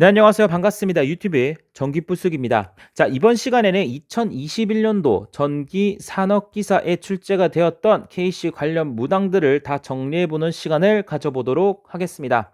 네, 안녕하세요. 반갑습니다. 유튜브의 전기부숙입니다. 자, 이번 시간에는 2021년도 전기 산업기사에 출제가 되었던 KC 관련 무당들을 다 정리해보는 시간을 가져보도록 하겠습니다.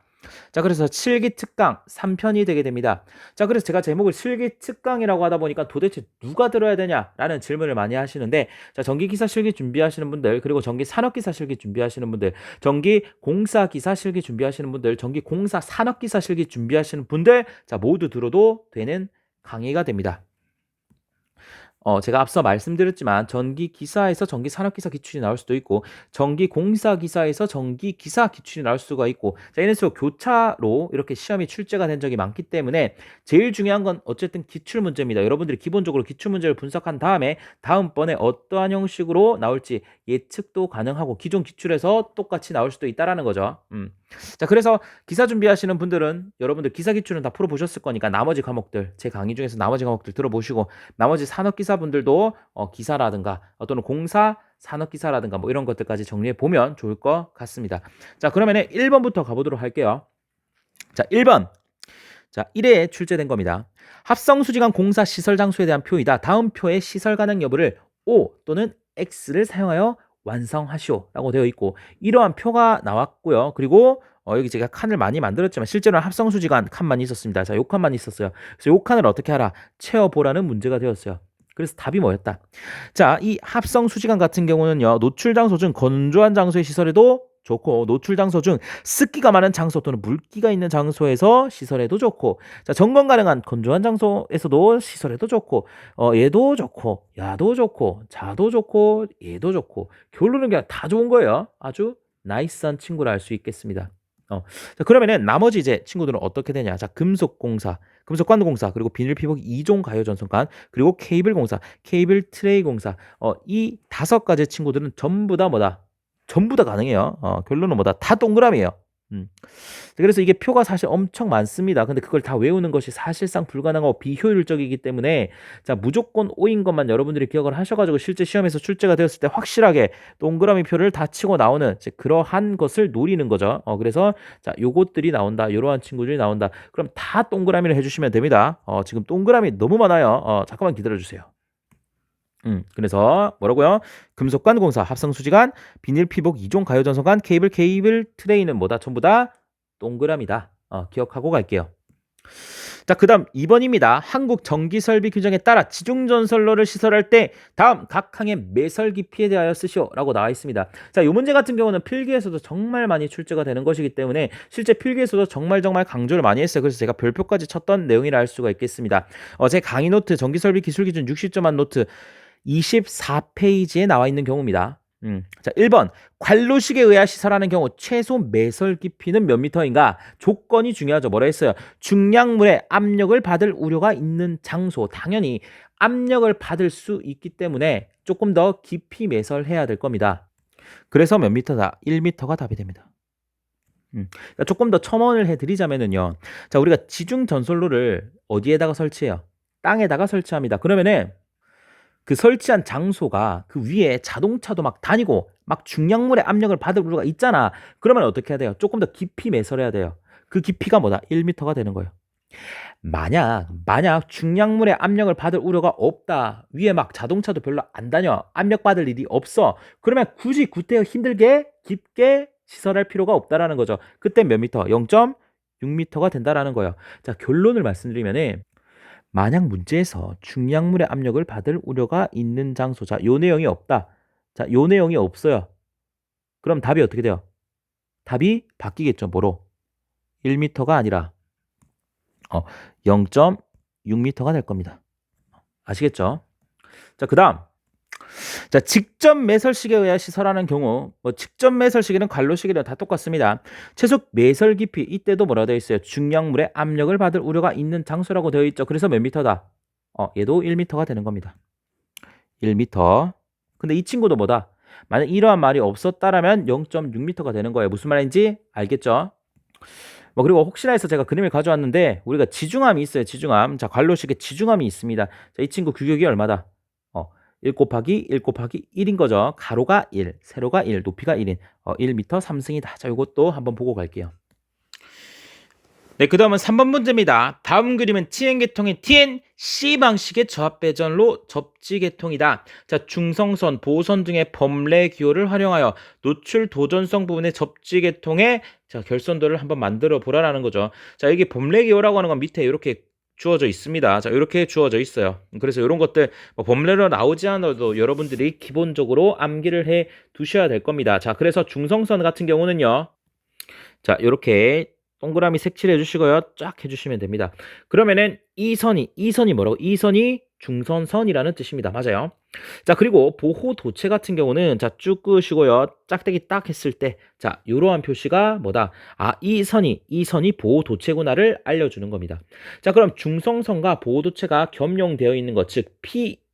자, 그래서 실기 특강 3편이 되게 됩니다. 자, 그래서 제가 제목을 실기 특강이라고 하다 보니까 도대체 누가 들어야 되냐라는 질문을 많이 하시는데, 자, 전기 기사 실기 준비하시는 분들, 그리고 전기 산업 기사 실기 준비하시는 분들, 전기 공사 기사 실기 준비하시는 분들, 전기 공사 산업 기사 실기 준비하시는 분들, 자, 모두 들어도 되는 강의가 됩니다. 어, 제가 앞서 말씀드렸지만 전기 기사에서 전기 산업 기사 기출이 나올 수도 있고 전기 공사 기사에서 전기 기사 기출이 나올 수가 있고 자, 식으로 교차로 이렇게 시험이 출제가 된 적이 많기 때문에 제일 중요한 건 어쨌든 기출 문제입니다. 여러분들이 기본적으로 기출 문제를 분석한 다음에 다음번에 어떠한 형식으로 나올지 예측도 가능하고 기존 기출에서 똑같이 나올 수도 있다라는 거죠. 음. 자, 그래서 기사 준비하시는 분들은 여러분들 기사 기출은 다 풀어 보셨을 거니까 나머지 과목들, 제 강의 중에서 나머지 과목들 들어보시고 나머지 산업 기사 분들도 어, 기사라든가 또는 공사, 산업 기사라든가 뭐 이런 것들까지 정리해 보면 좋을 것 같습니다. 자, 그러면은 1번부터 가보도록 할게요. 자, 1번. 자, 1회에 출제된 겁니다. 합성 수지관 공사 시설 장소에 대한 표이다. 다음 표의 시설 가능 여부를 O 또는 X를 사용하여 완성하시오라고 되어 있고 이러한 표가 나왔고요. 그리고 어, 여기 제가 칸을 많이 만들었지만 실제로는 합성수지관 칸만 있었습니다. 자, 요 칸만 있었어요. 그래서 요 칸을 어떻게 하라? 채워보라는 문제가 되었어요. 그래서 답이 뭐였다? 자, 이 합성 수지관 같은 경우는요. 노출 장소 중 건조한 장소의 시설에도 좋고 노출 장소 중 습기가 많은 장소 또는 물기가 있는 장소에서 시설해도 좋고 자 점검 가능한 건조한 장소에서도 시설해도 좋고 어 얘도 좋고 야도 좋고 자도 좋고 얘도 좋고 결론은 그냥 다 좋은 거예요 아주 나이스한 친구라 할수 있겠습니다 어, 자, 그러면은 나머지 이제 친구들은 어떻게 되냐? 자, 금속 공사, 금속 관도 공사, 그리고 비닐 피복 이종 가요 전선관, 그리고 케이블 공사, 케이블 트레이 공사. 어, 이 다섯 가지 친구들은 전부 다 뭐다? 전부 다 가능해요. 어, 결론은 뭐다? 다 동그라미예요. 음. 그래서 이게 표가 사실 엄청 많습니다. 근데 그걸 다 외우는 것이 사실상 불가능하고 비효율적이기 때문에 자 무조건 O인 것만 여러분들이 기억을 하셔가지고 실제 시험에서 출제가 되었을 때 확실하게 동그라미 표를 다 치고 나오는 그러한 것을 노리는 거죠. 어, 그래서 자 요것들이 나온다. 이러한 친구들이 나온다. 그럼 다 동그라미를 해주시면 됩니다. 어, 지금 동그라미 너무 많아요. 어, 잠깐만 기다려주세요. 음, 그래서 뭐라고요? 금속관 공사, 합성 수지관, 비닐 피복 이종 가요 전선관, 케이블 케이블 트레이는 뭐다? 전부 다 동그라미다. 어, 기억하고 갈게요. 자, 그다음 2번입니다. 한국 전기 설비 규정에 따라 지중 전선로를 시설할 때 다음 각 항의 매설 깊이에 대하여 쓰시오라고 나와 있습니다. 자, 이 문제 같은 경우는 필기에서도 정말 많이 출제가 되는 것이기 때문에 실제 필기에서도 정말 정말 강조를 많이 했어요. 그래서 제가 별표까지 쳤던 내용이라 할 수가 있겠습니다. 어, 제 강의 노트 전기 설비 기술 기준 60점 한 노트 24페이지에 나와 있는 경우입니다. 음. 자, 1번. 관로식에 의하 시설하는 경우 최소 매설 깊이는 몇 미터인가? 조건이 중요하죠. 뭐라 했어요? 중량물에 압력을 받을 우려가 있는 장소. 당연히 압력을 받을 수 있기 때문에 조금 더 깊이 매설해야 될 겁니다. 그래서 몇 미터다? 1미터가 답이 됩니다. 음. 그러니까 조금 더 첨언을 해드리자면은요. 자, 우리가 지중 전솔로를 어디에다가 설치해요? 땅에다가 설치합니다. 그러면은 그 설치한 장소가 그 위에 자동차도 막 다니고 막 중량물의 압력을 받을 우려가 있잖아. 그러면 어떻게 해야 돼요? 조금 더 깊이 매설해야 돼요. 그 깊이가 뭐다? 1m가 되는 거예요. 만약 만약 중량물의 압력을 받을 우려가 없다. 위에 막 자동차도 별로 안 다녀. 압력 받을 일이 없어. 그러면 굳이 구태 힘들게 깊게 시설할 필요가 없다라는 거죠. 그때 몇 미터? 0.6m가 된다라는 거예요. 자, 결론을 말씀드리면은 만약 문제에서 중량물의 압력을 받을 우려가 있는 장소. 자, 요 내용이 없다. 자, 요 내용이 없어요. 그럼 답이 어떻게 돼요? 답이 바뀌겠죠. 뭐로? 1m가 아니라 어, 0.6m가 될 겁니다. 아시겠죠? 자, 그다음 자, 직접 매설식에 의해 시설하는 경우, 뭐 직접 매설식이든 관로식이든 다 똑같습니다. 최소 매설 깊이 이때도 뭐라 되어 있어요? 중량물의 압력을 받을 우려가 있는 장소라고 되어 있죠. 그래서 몇 미터다? 어, 얘도 1미터가 되는 겁니다. 1미터. 근데 이 친구도 뭐다? 만약 이러한 말이 없었다라면 0.6미터가 되는 거예요. 무슨 말인지 알겠죠? 뭐 그리고 혹시나 해서 제가 그림을 가져왔는데 우리가 지중함이 있어요. 지중함. 자, 관로식에 지중함이 있습니다. 자, 이 친구 규격이 얼마다? 1 곱하기 1 곱하기 1인 거죠. 가로가 1, 세로가 1, 높이가 1인 어, 1m 3승이다. 자, 이것도 한번 보고 갈게요. 네, 그 다음은 3번 문제입니다. 다음 그림은 TN 계통의 TN C 방식의 저압 배전로 접지 계통이다. 자, 중성선, 보선 등의 범례 기호를 활용하여 노출 도전성 부분의 접지 계통의 자, 결선도를 한번 만들어 보라라는 거죠. 자, 이게 범례 기호라고 하는 건 밑에 이렇게 주어져 있습니다. 자, 이렇게 주어져 있어요. 그래서 이런 것들 뭐 범례로 나오지 않아도 여러분들이 기본적으로 암기를 해 두셔야 될 겁니다. 자, 그래서 중성선 같은 경우는요. 자, 이렇게 동그라미 색칠해 주시고요. 쫙 해주시면 됩니다. 그러면은 이 선이, 이 선이 뭐라고? 이 선이 중선선이라는 뜻입니다. 맞아요. 자, 그리고 보호 도체 같은 경우는 자, 쭉 끄시고요. 짝대기 딱 했을 때, 자, 이러한 표시가 뭐다? 아, 이 선이, 이 선이 보호 도체구나를 알려 주는 겁니다. 자, 그럼 중성선과 보호 도체가 겸용되어 있는 것, 즉,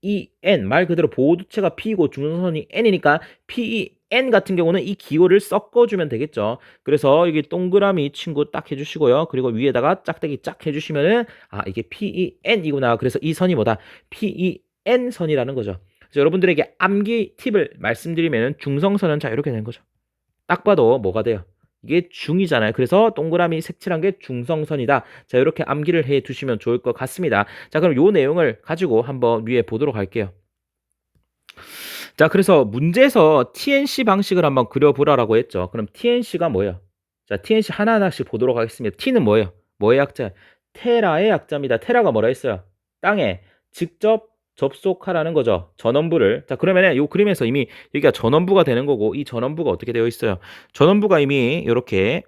PEN, 말 그대로 보호 도체가 P이고 중성선이 N이니까 PEN 같은 경우는 이 기호를 섞어주면 되겠죠. 그래서 여기 동그라미 친구 딱 해주시고요. 그리고 위에다가 짝대기 짝 해주시면은 아 이게 PEN이구나. 그래서 이 선이 뭐다? PEN 선이라는 거죠. 그래서 여러분들에게 암기 팁을 말씀드리면 중성선은 자 이렇게 되는 거죠. 딱 봐도 뭐가 돼요? 이게 중이잖아요. 그래서 동그라미 색칠한 게 중성선이다. 자, 이렇게 암기를 해 두시면 좋을 것 같습니다. 자, 그럼 요 내용을 가지고 한번 위에 보도록 할게요. 자, 그래서 문제에서 TNC 방식을 한번 그려보라라고 했죠. 그럼 TNC가 뭐예요? 자, TNC 하나하나씩 보도록 하겠습니다. T는 뭐예요? 뭐의 약자? 테라의 약자입니다. 테라가 뭐라 했어요? 땅에 직접 접속하라는 거죠. 전원부를. 자, 그러면은 요 그림에서 이미 여기가 전원부가 되는 거고 이 전원부가 어떻게 되어 있어요? 전원부가 이미 이렇게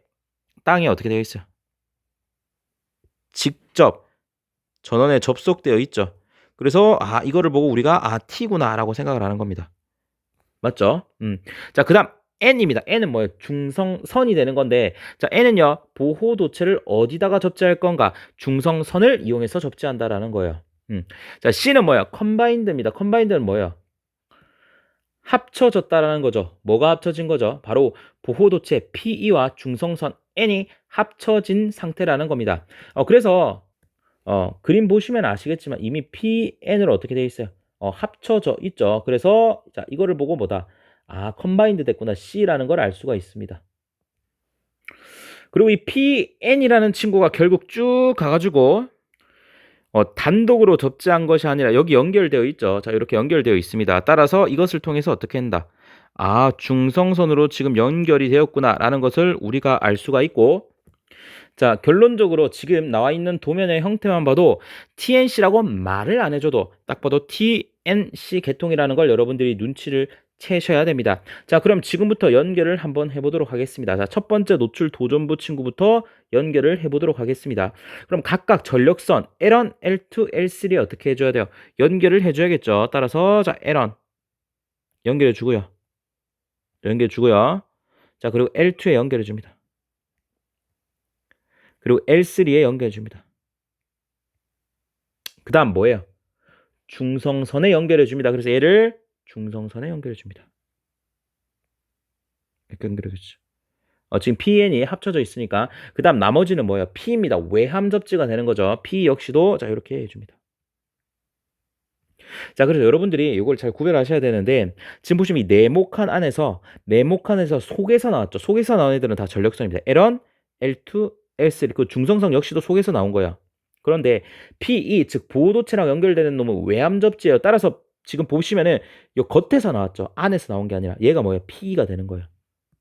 땅에 어떻게 되어 있어요? 직접 전원에 접속되어 있죠. 그래서 아, 이거를 보고 우리가 아, T구나라고 생각을 하는 겁니다. 맞죠? 음. 자, 그다음 N입니다. N은 뭐예요? 중성선이 되는 건데, 자, N은요, 보호 도체를 어디다가 접지할 건가? 중성선을 이용해서 접지한다라는 거예요. 음. 자, C는 뭐예요? 컴바인드입니다. 컴바인드는 뭐예요? 합쳐졌다라는 거죠. 뭐가 합쳐진 거죠? 바로 보호 도체 PE와 중성선 N이 합쳐진 상태라는 겁니다. 어, 그래서 어, 그림 보시면 아시겠지만 이미 PN으로 어떻게 되어 있어요? 어, 합쳐져 있죠. 그래서 자 이거를 보고 뭐다? 아 컴바인드 됐구나 C라는 걸 알 수가 있습니다. 그리고 이 PN이라는 친구가 결국 쭉 가가지고 어, 단독으로 접지한 것이 아니라 여기 연결되어 있죠. 자 이렇게 연결되어 있습니다. 따라서 이것을 통해서 어떻게 한다? 아 중성선으로 지금 연결이 되었구나라는 것을 우리가 알 수가 있고 자, 결론적으로 지금 나와 있는 도면의 형태만 봐도 TNC라고 말을 안 해줘도 딱 봐도 TNC 계통이라는 걸 여러분들이 눈치를 채셔야 됩니다. 자, 그럼 지금부터 연결을 한번 해보도록 하겠습니다. 자, 첫 번째 노출 도전부 친구부터 연결을 해보도록 하겠습니다. 그럼 각각 전력선 L1, L2, L3 어떻게 해줘야 돼요? 연결을 해줘야겠죠. 따라서 자, L1 연결해 주고요. 연결해 주고요. 자, 그리고 L2에 연결해 줍니다. 그리고 L3에 연결해 줍니다. 그 다음 뭐예요? 중성선에 연결해 줍니다. 그래서 얘를 중성선에 연결해 줍니다. 이렇게 연결해주죠. 어, 지금 PN이 합쳐져 있으니까 그 다음 나머지는 뭐예요? P입니다. 외함 접지가 되는 거죠. P 역시도 자 이렇게 해줍니다. 자, 그래서 여러분들이 이걸 잘 구별하셔야 되는데 지금 보시면 이 네모칸 안에서 네모칸 에서 속에서 나왔죠. 속에서 나온 애들은 다 전력선입니다. L1, L2, L3 그 중성성 역시도 속에서 나온 거야. 그런데 PE 즉 보호도체랑 연결되는 놈은 외암 접지예요. 따라서 지금 보시면은 이 겉에서 나왔죠. 안에서 나온 게 아니라 얘가 뭐예요? PE가 되는 거예요.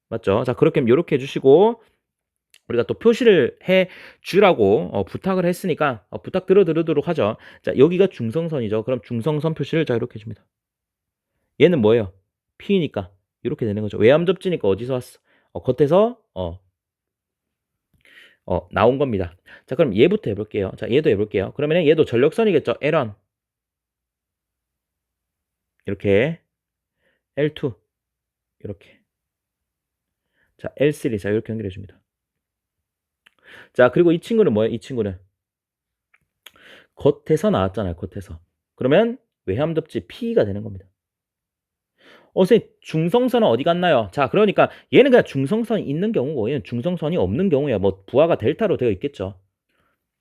맞죠? 자 그렇게 이렇게 해 주시고 우리가 또 표시를 해 주라고 어, 부탁을 했으니까 어, 부탁 들어드리도록 하죠. 자 여기가 중성선이죠. 그럼 중성선 표시를 자 이렇게 해 줍니다. 얘는 뭐예요? P니까 이렇게 되는 거죠. 외암 접지니까 어디서 왔어? 어, 겉에서 어, 어, 나온 겁니다. 자, 그럼 얘부터 해볼게요. 자, 얘도 해볼게요. 그러면 얘도 전력선이겠죠? L1. 이렇게. L2. 이렇게. 자, L3. 자, 이렇게 연결해 줍니다. 자, 그리고 이 친구는 뭐예요? 이 친구는. 겉에서 나왔잖아요. 겉에서. 그러면 외함 접지 P가 되는 겁니다. 어, 선생님, 중성선은 어디 갔나요? 자, 그러니까 얘는 그냥 중성선이 있는 경우고 얘는 중성선이 없는 경우야. 뭐 부하가 델타로 되어 있겠죠.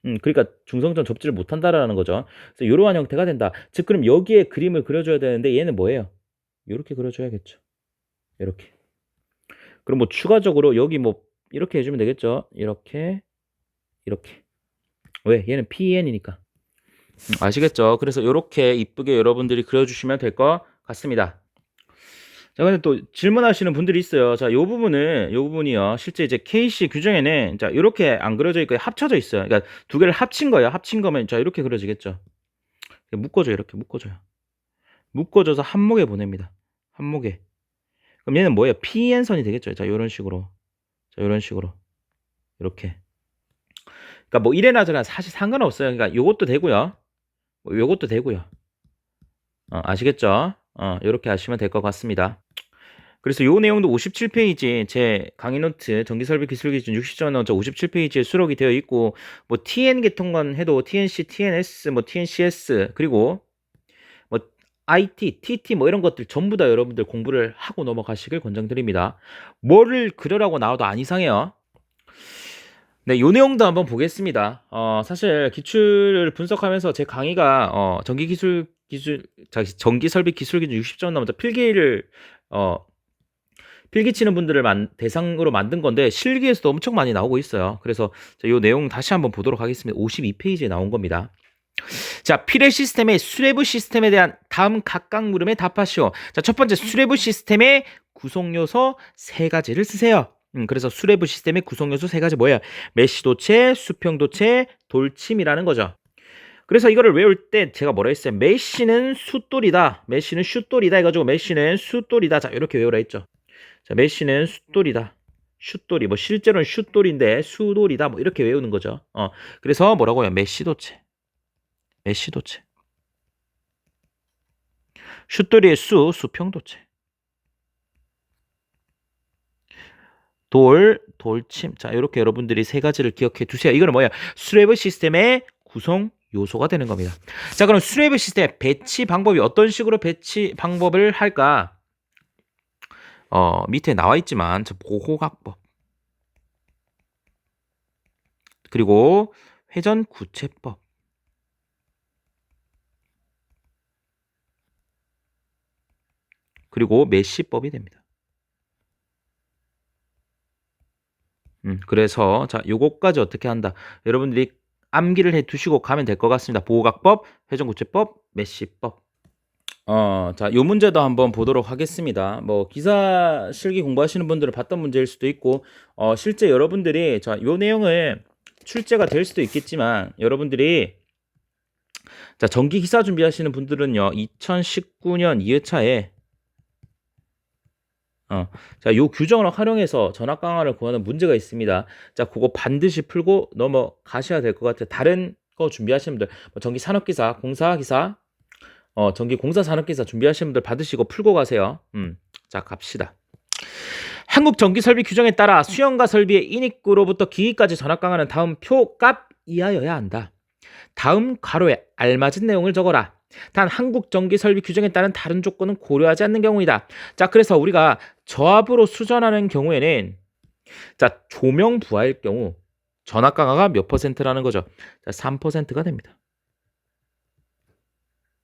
음, 그러니까 중성선 접지를 못한다라는 거죠. 그래서 이러한 형태가 된다. 즉, 그럼 여기에 그림을 그려줘야 되는데 얘는 뭐예요? 이렇게 그려줘야겠죠. 이렇게. 그럼 뭐 추가적으로 여기 뭐 이렇게 해주면 되겠죠. 이렇게, 이렇게. 왜? 얘는 PN이니까. 아시겠죠? 그래서 이렇게 이쁘게 여러분들이 그려주시면 될 것 같습니다. 자, 근데 또 질문하시는 분들이 있어요. 자, 요 부분은, 요 부분이요. 실제 이제 KC 규정에는, 자, 이렇게 안 그려져 있고 합쳐져 있어요. 그러니까 두 개를 합친 거예요. 합친 거면, 자, 이렇게 그려지겠죠. 묶어줘요. 이렇게 묶어줘요. 묶어줘서 한목에 보냅니다. 한목에. 그럼 얘는 뭐예요? PN선이 되겠죠. 자, 요런 식으로. 자, 요런 식으로. 이렇게. 그러니까 뭐 이래나 저래나 사실 상관없어요. 그러니까 요것도 되고요. 뭐 요것도 되고요. 어, 아시겠죠? 어, 요렇게 하시면 될 것 같습니다. 그래서 요 내용도 57페이지 제 강의 노트 전기 설비 기술 기준 60점 넘저 57페이지에 수록이 되어 있고 뭐 TN 계통관 해도 TNC, TNS, 뭐 TNCS 그리고 뭐 IT, TT 뭐 이런 것들 전부 다 여러분들 공부를 하고 넘어가시길 권장드립니다. 뭐를 그려라고 나와도 안 이상해요. 네, 요 내용도 한번 보겠습니다. 어, 사실 기출을 분석하면서 제 강의가 어, 전기 기술 자, 전기 설비 기술 기준 60점 넘어서 필기를 어, 필기 치는 분들을 만, 대상으로 만든 건데 실기에서도 엄청 많이 나오고 있어요. 그래서 자, 요 내용 다시 한번 보도록 하겠습니다. 52페이지에 나온 겁니다. 자, 피레 시스템의 수레부 시스템에 대한 다음 각각 물음에 답하시오. 자, 첫 번째 수레부 시스템의 구성 요소 세 가지를 쓰세요. 음, 그래서 수레부 시스템의 구성 요소 세 가지 뭐예요? 메시도체, 수평 도체, 돌침이라는 거죠. 그래서 이거를 외울 때 제가 뭐라 했어요? 메시는 숫돌이다. 메시는 슛돌이다 해가지고 메시는 숫돌이다. 자, 이렇게 외우라 했죠. 자, 메시는 숫돌이다. 슛돌이 뭐 실제로는 슛돌인데 수돌이다 뭐 이렇게 외우는 거죠. 어 그래서 뭐라고요? 메시도체, 메시도체, 슛돌이의 수 수평도체, 돌 돌침. 자 이렇게 여러분들이 세 가지를 기억해 두세요. 이거는 뭐야? 수레브 시스템의 구성 요소가 되는 겁니다. 자 그럼 수레브 시스템 배치 방법이 어떤 식으로 배치 방법을 할까? 어, 밑에 나와 있지만 저 보호각법 그리고 회전 구체법 그리고 메시법이 됩니다. 음, 그래서 자, 요거까지 어떻게 한다. 여러분들이 암기를 해 두시고 가면 될 것 같습니다. 보호각법, 회전구체법, 메시법. 어, 자, 요 문제도 한번 보도록 하겠습니다. 뭐, 기사 실기 공부하시는 분들은 봤던 문제일 수도 있고, 어, 실제 여러분들이, 자, 요 내용을 출제가 될 수도 있겠지만, 여러분들이, 자, 전기 기사 준비하시는 분들은요, 2019년 2회차에, 어, 자, 요 규정을 활용해서 전압 강화를 구하는 문제가 있습니다. 자, 그거 반드시 풀고 넘어가셔야 될 것 같아요. 다른 거 준비하시는 분들, 뭐 전기 산업 기사, 공사 기사, 어, 전기 공사 산업 기사 준비하시는 분들 받으시고 풀고 가세요. 음, 자, 갑시다. 한국 전기 설비 규정에 따라 수영과 설비의 인입구로부터 기기까지 전압 강화는 다음 표 값 이하여야 한다. 다음 괄호에 알맞은 내용을 적어라. 단 한국 전기 설비 규정에 따른 다른 조건은 고려하지 않는 경우이다. 자, 그래서 우리가 저압으로 수전하는 경우에는 자, 조명 부하일 경우 전압 강화가 몇 퍼센트라는 거죠? 자, 3%가 됩니다.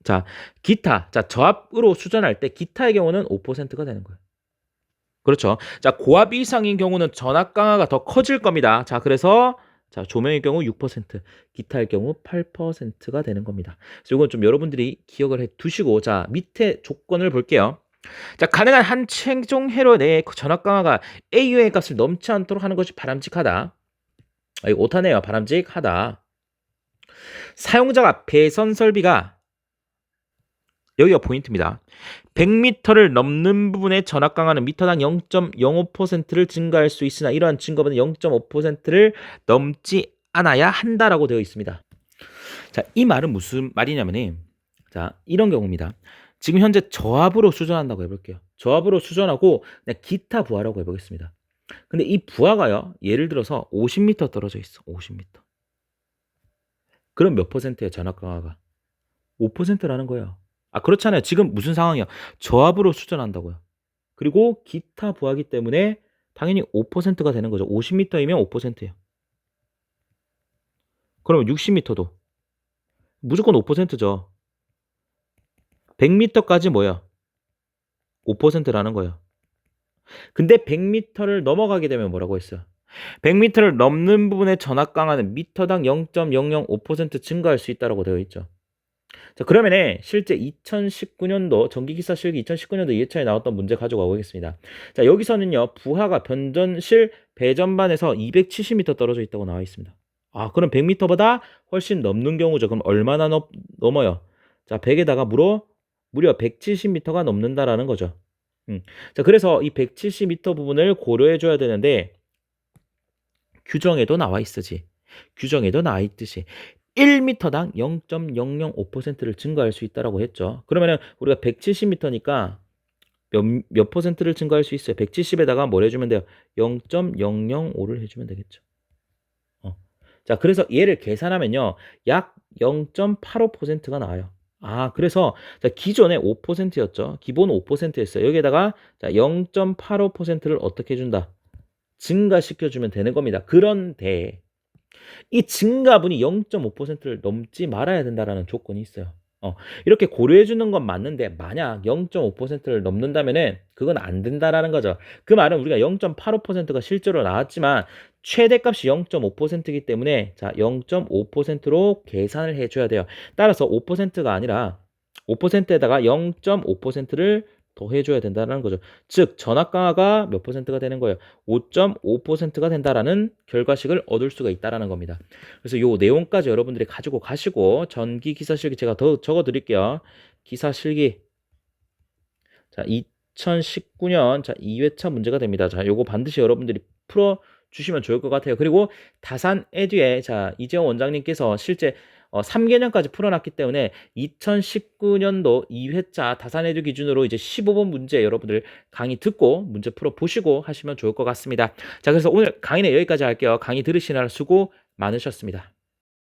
자, 기타. 자, 저압으로 수전할 때 기타의 경우는 5%가 되는 거예요. 그렇죠. 자, 고압 이상인 경우는 전압 강화가 더 커질 겁니다. 자, 그래서 자, 조명의 경우 6%, 기타의 경우 8%가 되는 겁니다. 그래서 이건 좀 여러분들이 기억을 해 두시고 자, 밑에 조건을 볼게요. 자, 가능한 한 최종 회로 내에 전압 강화가 AU의 값을 넘지 않도록 하는 것이 바람직하다. 아, 이거 오타네요. 바람직하다. 사용자가 배선 설비가 여기가 포인트입니다. 100m를 넘는 부분의 전압 강화는 미터당 0.05%를 증가할 수 있으나 이러한 증가보다 0.5%를 넘지 않아야 한다라고 되어 있습니다. 자, 이 말은 무슨 말이냐면은 자, 이런 경우입니다. 지금 현재 저압으로 수전한다고 해볼게요. 저압으로 수전하고 그냥 기타 부하라고 해보겠습니다. 근데 이 부하가요, 예를 들어서 50m 떨어져 있어. 50m. 그럼 몇 퍼센트예요, 전압 강화가? 5%라는 거예요. 아, 그렇잖아요. 지금 무슨 상황이야? 저압으로 수전한다고요. 그리고 기타 부하기 때문에 당연히 5%가 되는 거죠. 50m이면 5%예요. 그러면 60m도 무조건 5%죠. 100m까지 뭐야? 5%라는 거예요. 근데 100m를 넘어가게 되면 뭐라고 했어요? 100m를 넘는 부분의 전압 강화는 미터당 0.005% 증가할 수 있다고 되어 있죠. 자, 그러면은 실제 2019년도 전기기사 실기 2019년도 2회차에 나왔던 문제 가져가 보겠습니다. 자, 여기서는요. 부하가 변전실 배전반에서 270m 떨어져 있다고 나와 있습니다. 아, 그럼 100m보다 훨씬 넘는 경우죠. 그럼 얼마나 넘, 넘어요? 자, 100에다가 무려 무려 170m가 넘는다라는 거죠. 음. 자, 그래서 이 170m 부분을 고려해 줘야 되는데 규정에도 나와 있으지. 규정에도 나와 있듯이 1m당 0.005%를 증가할 수 있다라고 했죠. 그러면은 우리가 170m니까 몇, 몇 퍼센트를 증가할 수 있어요? 170에다가 뭘 해주면 돼요? 0.005를 해주면 되겠죠. 어. 자, 그래서 얘를 계산하면요. 약 0.85%가 나와요. 아, 그래서 자, 기존에 5%였죠. 기본 5%였어요. 여기에다가 자, 0.85%를 어떻게 해준다? 증가시켜주면 되는 겁니다. 그런데 이 증가분이 0.5%를 넘지 말아야 된다라는 조건이 있어요. 어, 이렇게 고려해 주는 건 맞는데 만약 0.5%를 넘는다면은 그건 안 된다라는 거죠. 그 말은 우리가 0.85%가 실제로 나왔지만 최대값이 0.5%이기 때문에 자, 0.5%로 계산을 해 줘야 돼요. 따라서 5%가 아니라 5%에다가 0.5%를 더해줘야 된다는 거죠. 즉 전압 강화가 몇 퍼센트가 되는 거예요? 5.5%가 된다라는 결과식을 얻을 수가 있다라는 겁니다. 그래서 요 내용까지 여러분들이 가지고 가시고 전기 기사 실기 제가 더 적어 드릴게요. 기사 실기 자 2019년 자 2회차 문제가 됩니다. 자 요거 반드시 여러분들이 풀어 주시면 좋을 것 같아요. 그리고 다산 에듀에 자 이재원 원장님께서 실제 어, 3개년까지 풀어놨기 때문에 2019년도 2회차 다산에듀 기준으로 이제 15번 문제 여러분들 강의 듣고 문제 풀어 보시고 하시면 좋을 것 같습니다. 자, 그래서 오늘 강의는 여기까지 할게요. 강의 들으시느라 수고 많으셨습니다.